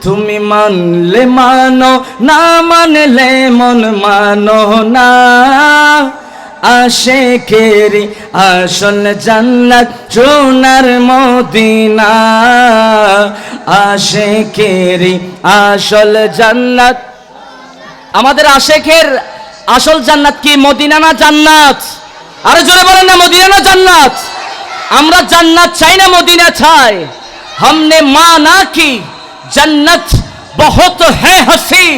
তুমি মানলে মানো না মানলে মন মানো না আশেকেরি আসল জান্নাত সোনার মদিনা আশেকেরি আসল জান্নাত আমাদের আশেখের আসল জান্নাত কি মদিনা না জান্নাত আরে জোরে বলেন না মদিনা না জান্নাত আমরা জান্নাত চাই না মদিনা চাই हमने माना कि जन्नत बहुत है हंसी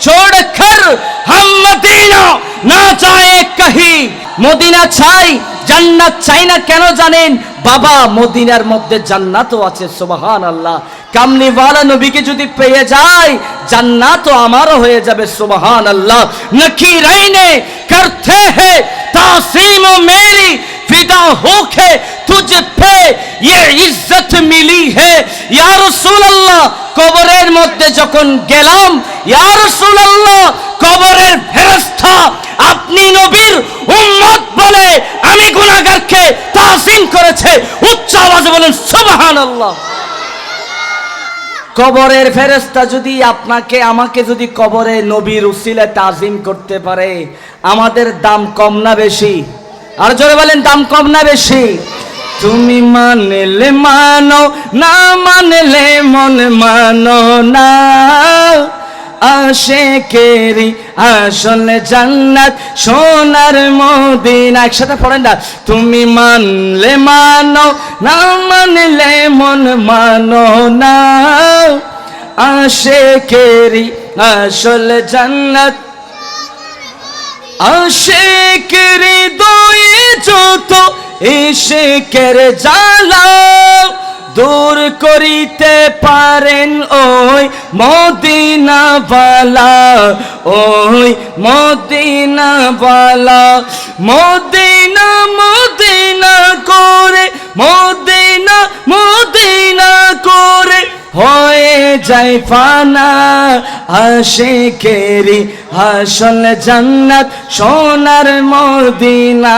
छोड़कर हम मदीना ना जाए कहीं মদিনা চাই জান্নাত চাই না কেন জানেন বাবা মদিনার মধ্যে জান্নাতও আছে সুবহান আল্লাহ কামলিওয়ালা নবীকে যদি পেয়ে যায় জান্নাতও আমারও হয়ে যাবে সুবহান আল্লাহ নকি রাইনে করতে হে तासीम मेरी फिदा होके तुझ पे ये इज्जत मिली है ইয়া রাসূলুল্লাহ কবরের মধ্যে যখন গেলাম, ইয়া রাসূলুল্লাহ, কবরের ফেরেশতা, আপনি নবীর উম্মত বলে আমি গুনাহগারকে তাসিম করেছে, উচ্চ আওয়াজে বলেন, সুবহানাল্লাহ। কবরের ফেরেস্তা যদি আপনাকে, আমাকে যদি কবরে নবীর উসিলে তাজিম করতে পারে, আমাদের দাম কম না বেশি? আর জোরে বলেন, দাম কম না বেশি? তুমি মানলে মানো, না মানলে মন মানো না। আশেকেরি আসল জান্নাত, সোনার মদিনা। একসাথে পড়েন না, তুমি মানলে মানো, না মানলে মন মানো না। আশেকেরি আসল জান্নাত। আশেকেরি দয়ে যত এশেকের জ্বালা দূর করিতে পারেন ওই মদিনা মদিনাওয়ালা, ওই মদিনাওয়ালা। মদিনা মদিনা করে, মদিনা মদিনা করে হয়ে যায় ফানা। আশেকেরি আসল জান্নাত সোনার মদিনা।